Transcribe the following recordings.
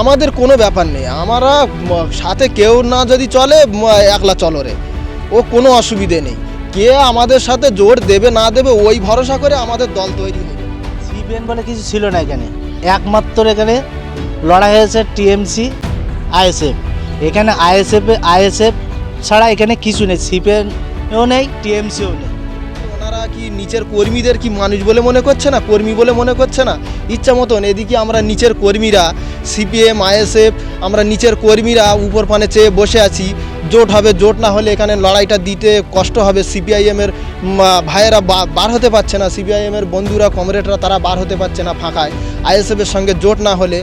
আমাদের কোনো ব্যাপার নেই। আমরা সাথে কেউ না যদি চলে একলা চলো রে। ও কোনো অসুবিধে নেই। কে আমাদের সাথে জোর দেবে না দেবে, ওই ভরসা করে আমাদের দল তৈরি হয় সিপিএন বলে কিছু ছিল না এখানে। একমাত্র এখানে লড়াই হয়েছে টিএমসি, আইএসএফ। এখানে আইএসএফ আইএসএফ ছাড়া এখানে কিছু নেই। সিপিএনও নেই, টিএমসিও নেই। কি নিচের কর্মীদের কি মানুষ বলে মনে করছে না? কর্মী বলে মনে করছে না? ইচ্ছা মতন এদিকে আমরা নিচের কর্মীরা সিপিএম আইএসএফ আমরা নিচের কর্মীরা উপর পানে চেয়ে বসে আছি। জোট হবে, জোট না হলে এখানে লড়াইটা দিতে কষ্ট হবে। সিপিআইএমের ভাইয়েরা বার হতে পারছে না। সিপিআইএমের বন্ধুরা, কমরেডরা তারা বার হতে পারছে না ফাঁকায়। আইএসএফের সঙ্গে জোট না হলে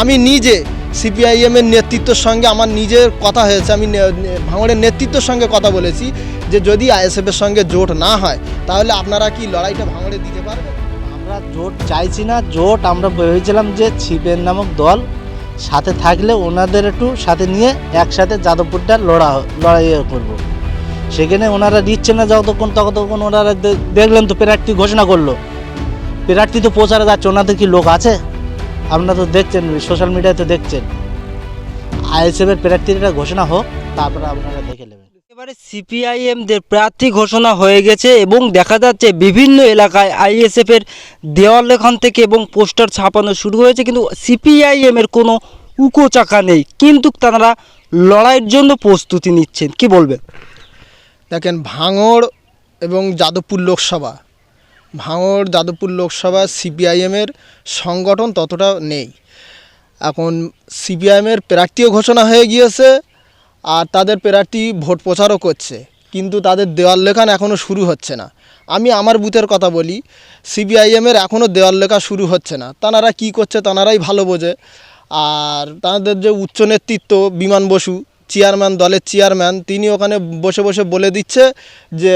আমি নিজে সিপিআইএমের নেতৃত্বের সঙ্গে আমার নিজের কথা হয়েছে। আমি ভাঙড়ের নেতৃত্বের সঙ্গে কথা বলেছি। যে যদি আইএসএফের সঙ্গে জোট না হয়, তাহলে আপনারা কি লড়াইটা ভাঙড়ে দিতে পারবেন? আমরা জোট চাইছি না, জোট আমরা ভেবেছিলাম যে ছিপের নামক দল সাথে থাকলে ওনাদের একটু সাথে নিয়ে একসাথে যাদবপুরটা লড়া লড়াই করব। সেখানে ওনারা দিচ্ছে না যতক্ষণ ততক্ষণ ওনারা দেখলেন তো প্রার্থী ঘোষণা করল। প্রার্থী তো প্রচারে যাচ্ছে, ওনাদের কি লোক আছে? আপনারা তো দেখছেন সোশ্যাল মিডিয়াতে দেখছেন। আইএসএফের প্রার্থীরা ঘোষণা হোক, তারপরে আপনারা দেখে নেবেন। এবারে সিপিআইএমদের প্রার্থী ঘোষণা হয়ে গেছে এবং দেখা যাচ্ছে বিভিন্ন এলাকায় আইএসএফ এর দেওয়াল লেখন থেকে এবং পোস্টার ছাপানো শুরু হয়েছে, কিন্তু সিপিআইএম এর কোনো উকো চাকা নেই। কিন্তু তারা লড়াইয়ের জন্য প্রস্তুতি নিচ্ছেন। কি বলবেন? দেখেন, ভাঙড় এবং যাদবপুর লোকসভা, ভাঙড়, যাদবপুর লোকসভা সিপিআইএমের সংগঠন ততটা নেই। এখন সিপিআইএমের প্রার্থীও ঘোষণা হয়ে গিয়েছে আর তাদের প্রার্থী ভোট প্রচারও করছে, কিন্তু তাদের দেওয়াল লেখান এখনও শুরু হচ্ছে না। আমি আমার বুথের কথা বলি, সিপিআইএমের এখনও দেওয়াল লেখা শুরু হচ্ছে না। তানারা কি করছে তানারাই ভালো বোঝে। আর তাদের যে উচ্চ নেতৃত্ব বিমান বসু, চেয়ারম্যান, দলের চেয়ারম্যান, তিনি ওখানে বসে বসে বলে দিচ্ছে যে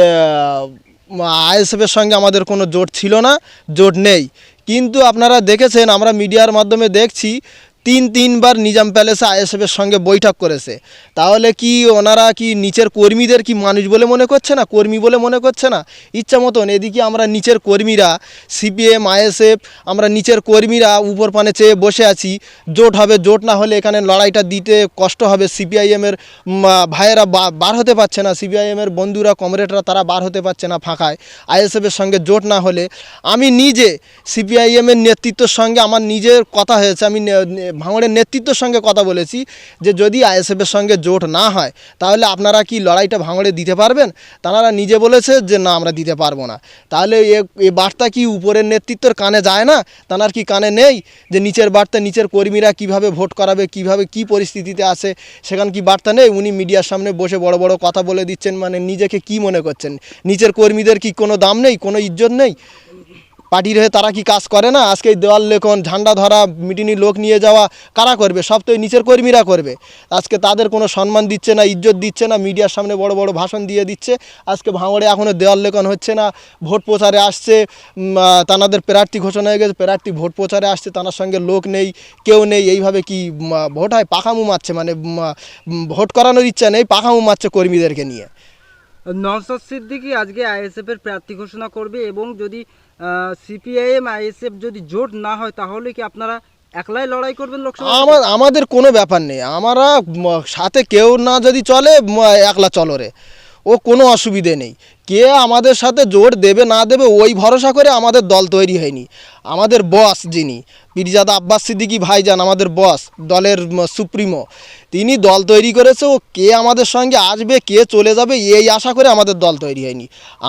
আইএসএফের সঙ্গে আমাদের কোনো জোট ছিল না, জোট নেই। কিন্তু আপনারা দেখেছেন, আমরা মিডিয়ার মাধ্যমে দেখছি তিন তিনবার নিজাম প্যালেসে আইএসএফের সঙ্গে বৈঠক করেছে। তাহলে কি ওনারা কি নিচের কর্মীদের কি মানুষ বলে মনে করছে না? কর্মী বলে মনে করছে না? ইচ্ছা মতন এদিকে আমরা নিচের কর্মীরা, সিপিএম, আইএসএফ, আমরা নিচের কর্মীরা উপর পানে চেয়ে বসে আছি। জোট হবে, জোট না হলে এখানে লড়াইটা দিতে কষ্ট হবে। সিপিআইএমের ভাইয়েরা বার হতে পারছে না। সিপিআইএমের বন্ধুরা, কমরেডরা তারা বার হতে পারছে না ফাঁকায়। আইএসএফের সঙ্গে জোট না হলে আমি নিজে সিপিআইএমের নেতৃত্বের সঙ্গে আমার নিজের কথা হয়েছে। আমি ভাঙড়ের নেতৃত্বের সঙ্গে কথা বলেছি যে যদি আইএসএফের সঙ্গে জোট না হয়, তাহলে আপনারা কি লড়াইটা ভাঙড়ে দিতে পারবেন? তারা নিজে বলেছে যে, না, আমরা দিতে পারব না। তাহলে এ বার্তা কি উপরের নেতৃত্বের কানে যায় না? তানার কি কানে নেই যে, নিচের বার্তা, নিচের কর্মীরা কীভাবে ভোট করাবে, কীভাবে কি পরিস্থিতিতে আছে? সেখানে কি বার্তা নেই? উনি মিডিয়ার সামনে বসে বড় বড় কথা বলে দিচ্ছেন মানে নিজেকে কি মনে করছেন? নিচের কর্মীদের কি কোনো দাম নেই, কোনো ইজ্জত নেই? পার্টির হয়ে তারা কি কাজ করে না? আজকে দেওয়াল লেখন, ঝান্ডা ধরা, মিটিনি লোক নিয়ে যাওয়া, কারা করবে? সব তো নিচের কর্মীরা করবে। আজকে তাদের কোনো সম্মান দিচ্ছে না, ইজ্জত দিচ্ছে না, মিডিয়ার সামনে বড় বড় ভাষণ দিয়ে দিচ্ছে। আজকে ভাঙড়ে এখনও দেওয়াল লেখন হচ্ছে না, ভোট প্রচারে আসছে তানাদের প্রার্থী ঘোষণা হয়ে গেছে, প্রার্থী ভোট প্রচারে আসছে, তানার সঙ্গে লোক নেই, কেউ নেই, এইভাবে কি ভোট হয়? পাখামু মারছে মানে ভোট করানোর ইচ্ছা নেই, পাখামু মারছে কর্মীদেরকে নিয়ে। নওসাদ সিদ্দিকি আজকে আইএসএফ এর প্রার্থী ঘোষণা করবে এবং যদি সিপিআইএম আইএসএফ যদি জোট না হয়, তাহলে কি আপনারা একলাই লড়াই করবেন লোকসভা আমার, আমাদের কোনো ব্যাপার নেই। আমরা সাথে কেউ না যদি চলে একলা চলো রে ও কোনো অসুবিধে নেই। কে আমাদের সাথে জোর দেবে না দেবে, ওই ভরসা করে আমাদের দল তৈরি হয়নি। আমাদের বস যিনি পিরজাদা আব্বাস সিদ্দিকী ভাইজান, আমাদের বস দলের সুপ্রিমো। তিনি দল তৈরি করেছে ও কে আমাদের সঙ্গে আসবে, কে চলে যাবে, এই আশা করে আমাদের দল তৈরি হয়নি।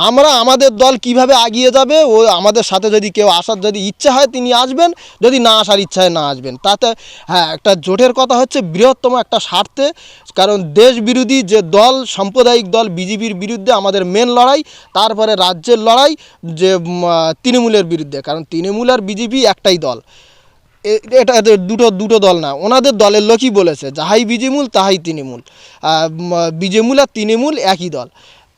আমরা আমাদের দল কীভাবে আগিয়ে যাবে, ও আমাদের সাথে যদি কেউ আসার যদি ইচ্ছা হয়, তিনি আসবেন। যদি না আসার ইচ্ছা হয়, না আসবেন। তাতে হ্যাঁ একটা জোটের কথা হচ্ছে, বৃহত্তম একটা স্বার্থে। কারণ দেশ বিরোধী যে দল, সাম্প্রদায়িক দল, বিজেপির বিরুদ্ধে আমাদের মেন লড়াই, তারপরে রাজ্যের লড়াই, যে তৃণমূলের বিরুদ্ধে। কারণ তৃণমূল আর বিজেপি একটাই দল। এটা দুটো দুটো দল না। ওনাদের দলের লোকই বলেছে যাহাই বিজেমূল, তাহাই তৃণমূল। বিজেমূল আর তৃণমূল একই দল।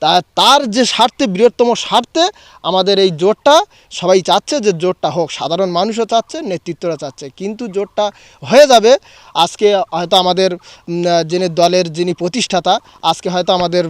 তা, তার যে স্বার্থে, বৃহত্তম স্বার্থে আমাদের এই জোটটা সবাই চাচ্ছে যে জোটটা হোক, সাধারণ মানুষও চাচ্ছে, নেতৃত্বরা চাচ্ছে। কিন্তু জোটটা হয়ে যাবে, আজকে হয়তো আমাদের যিনি দলের যিনি প্রতিষ্ঠাতা, আজকে হয়তো আমাদের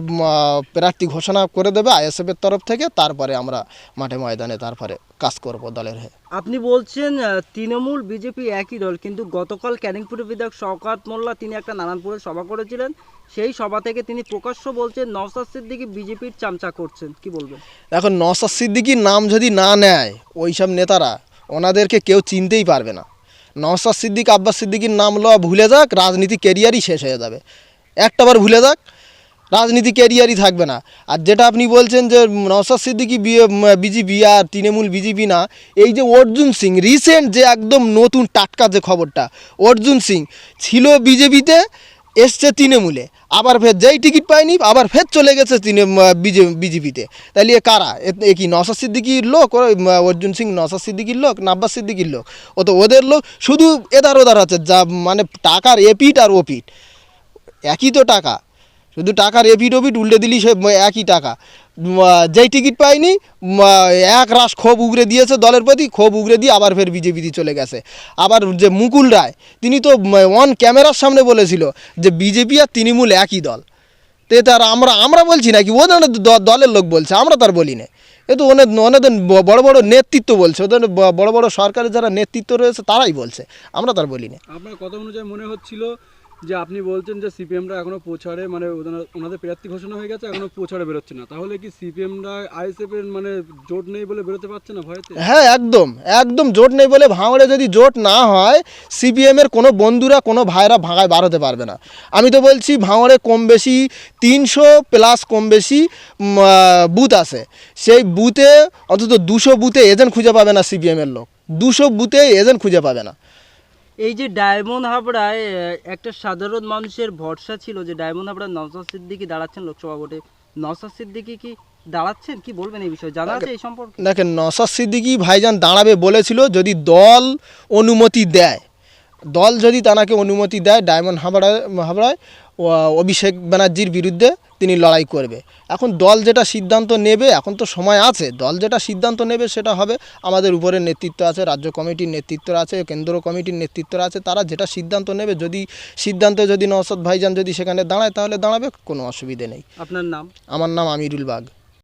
প্রার্থী ঘোষণা করে দেবে আইএসএফের তরফ থেকে, তারপরে আমরা মাঠে ময়দানে তারপরে কাজ করব দলের হয়ে। আপনি বলছেন তৃণমূল, বিজেপি একই দল, কিন্তু গতকাল ক্যানিংপুরের বিধায়ক শওকাত মোল্লা, তিনি একটা নারায়ণপুরে সভা করেছিলেন। সেই সভা থেকে তিনি প্রকাশ্য বলছেন নওসাদ সিদ্দিকি বিজেপির চামচা করছেন। কি বলবেন? এখন নসাদ সিদ্দিকির নাম যদি না নেয় ওই সব নেতারা, ওনাদেরকে কেউ চিনতেই পারবে না। নওসাদ সিদ্দিক, আব্বাস সিদ্দিকির নাম লওয়া ভুলে যাক, রাজনীতি ক্যারিয়ারই শেষ হয়ে যাবে। একটাবার ভুলে যাক, রাজনীতি ক্যারিয়ারই থাকবে না। আর যেটা আপনি বলছেন যে নওসাদ সিদ্দিকি বিজেপি আর তৃণমূল বিজেপি না, এই যে অর্জুন সিং রিসেন্ট যে একদম নতুন টাটকা যে খবরটা, অর্জুন সিং ছিল বিজেপিতে এসছে তৃণমূলে। আবার ফের যেই টিকিট পায়নি, আবার ফের চলে গেছে বিজেপিতে। তাহলে কারা? এ- কি নসাদ সিদ্দিকির লোক? অর্জুন সিং নসাদ সিদ্দিকির লোক? নাব্বাস সিদ্দিকির লোক? ও তো ওদের লোক, শুধু এদার ওদার আছে, যা মানে টাকার এপিট আর ওপিট। একই তো টাকা। শুধু টাকার এপিট ওপিট উল্টে দিলি সে একই টাকা। যেই টিকিট পায়নি এক রাস ক্ষোভ উগরে দিয়েছে দলের প্রতি, ক্ষোভ উগরে দিয়ে আবার ফের বিজেপিতে চলে গেছে। আবার যে মুকুল রায়, তিনি তো অন ক্যামেরার সামনে বলেছিল যে বিজেপি আর তৃণমূল একই দল। তো আর আমরা আমরা বলছি নাকি? ওদের দলের লোক বলছে, আমরা তার বলি না এ তো অনেক ব- বড় বড় নেতৃত্ব বলছে, ওদের বড় বড় সরকারের যারা নেতৃত্ব রয়েছে, তারাই বলছে, আমরা তার বলি না আপনার কথা অনুযায়ী মনে হচ্ছিল যে আপনি বলছেন যে সিপিএমরা এখনও প্রচারে মানে ওনাদের প্রার্থী ঘোষণা হয়ে গেছে, এখনও প্রচারে বেরোচ্ছে না। তাহলে কি সিপিএমরা আইএসএফ এর মানে জোট নেই বলে বেরোতে পারছে না ভয়তে? হ্যাঁ একদম। একদম জোট নেই বলে ভাঙড়ে যদি জোট না হয়, সিপিএমের কোনো বন্ধুরা, কোনো ভাইরা ভাঙায় বার হতে পারবে না। আমি তো বলছি, ভাঙড়ে কম বেশি তিনশো প্লাস কম বেশি বুথ আছে। সেই বুথে অন্তত দুশো বুথে এজেন্ট খুঁজে পাবে না সিপিএমের লোক। দুশো বুথে এজেন্ট খুঁজে পাবে না। এই যে ডায়মন্ড হাবড়ায় একটা সাধারণ মানুষের ভরসা ছিল যে ডায়মন্ড হাবড়া নওসাদ সিদ্দিকি দাঁড়াচ্ছেন লোকসভা ভোটে। নওসাদ সিদ্দিকি কি দাঁড়াচ্ছেন? কি বলবেন এই বিষয়ে? জানা আছে এই সম্পর্কে? দেখেন নসাদ সিদ্দিকি ভাইজান দাঁড়াবে বলেছিল যদি দল অনুমতি দেয়। দল যদি তানাকে অনুমতি দেয় ডায়মন্ড হাবড়ায় হাবড়ায় অভিষেক ব্যানার্জির বিরুদ্ধে তিনি লড়াই করবে। এখন দল যেটা সিদ্ধান্ত নেবে এখন তো সময় আছে দল যেটা সিদ্ধান্ত নেবে সেটা হবে আমাদের উপরে নেতৃত্ব আছে রাজ্য কমিটির নেতৃত্ব আছে কেন্দ্র কমিটির নেতৃত্ব আছে তারা যেটা সিদ্ধান্ত নেবে যদি সিদ্ধান্তে যদি নওসাদ ভাইজান যদি সেখানে দাঁড়ায় তাহলে দাঁড়াবে কোনো অসুবিধে নেই। আপনার নাম? আমার নাম আমিরুল বাগ।